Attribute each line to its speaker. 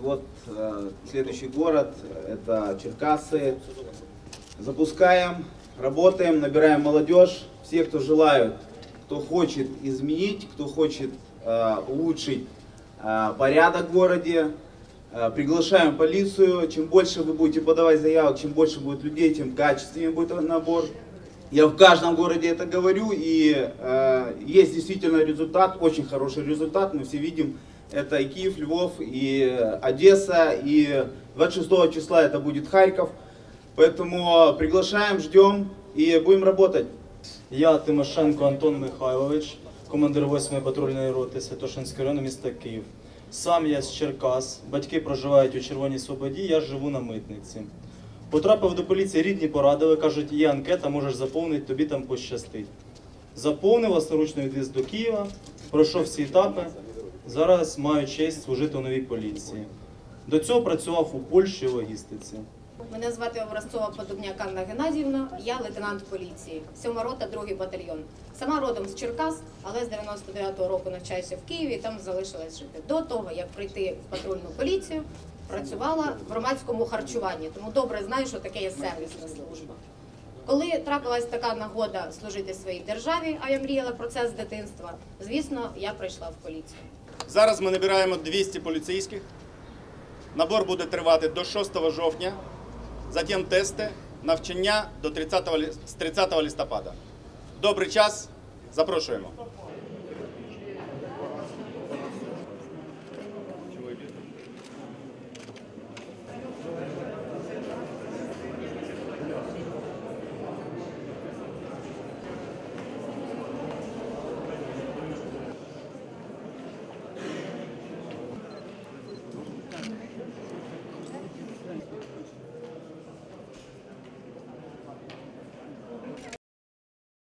Speaker 1: вот э, следующий город, это Черкассы. Запускаем, работаем, набираем молодежь. Все, кто желают, кто хочет изменить, кто хочет э, улучшить э, порядок в городе, э, приглашаем полицию. Чем больше вы будете подавать заявок, чем больше будет людей, тем качественнее будет набор. Я в каждом городе это говорю, и э, есть действительно результат, очень хороший результат. Мы все видим, это и Киев, Львов, и Одесса, и 26 числа это будет Харьков. Поэтому приглашаем, ждем и будем работать.
Speaker 2: Я Тимошенко Антон Михайлович, командир 8-ї патрульної роти Святошинського району міста Київ. Сам я з Черкас, батьки проживають у Червоній Свободі, я живу на митниці. Потрапив до поліції, рідні порадили, кажуть, є анкета, можеш заповнити, тобі там пощастить. Заповнив власноручно відвіз до Києва, пройшов всі етапи. Зараз маю честь служити у новій поліції. До цього працював у Польщі у логістиці.
Speaker 3: Мене звати Образцова Подобняк Анна Геннадіївна, я лейтенант поліції, сьома рота, другий батальйон. Сама родом з Черкас, але з 99-го року навчаюся в Києві там залишилась жити. До того, як прийти в патрульну поліцію, працювала в громадському харчуванні, тому добре знаю, що таке є сервісна служба. Коли трапилась така нагода служити своїй державі, а я мріяла про це з дитинства, звісно, я прийшла в поліцію.
Speaker 4: Зараз ми набираємо 200 поліцейських. Набор буде тривати до 6 жовтня. Затім тести, навчання до 30 з 30 листопада. Добрий час. Запрошуємо.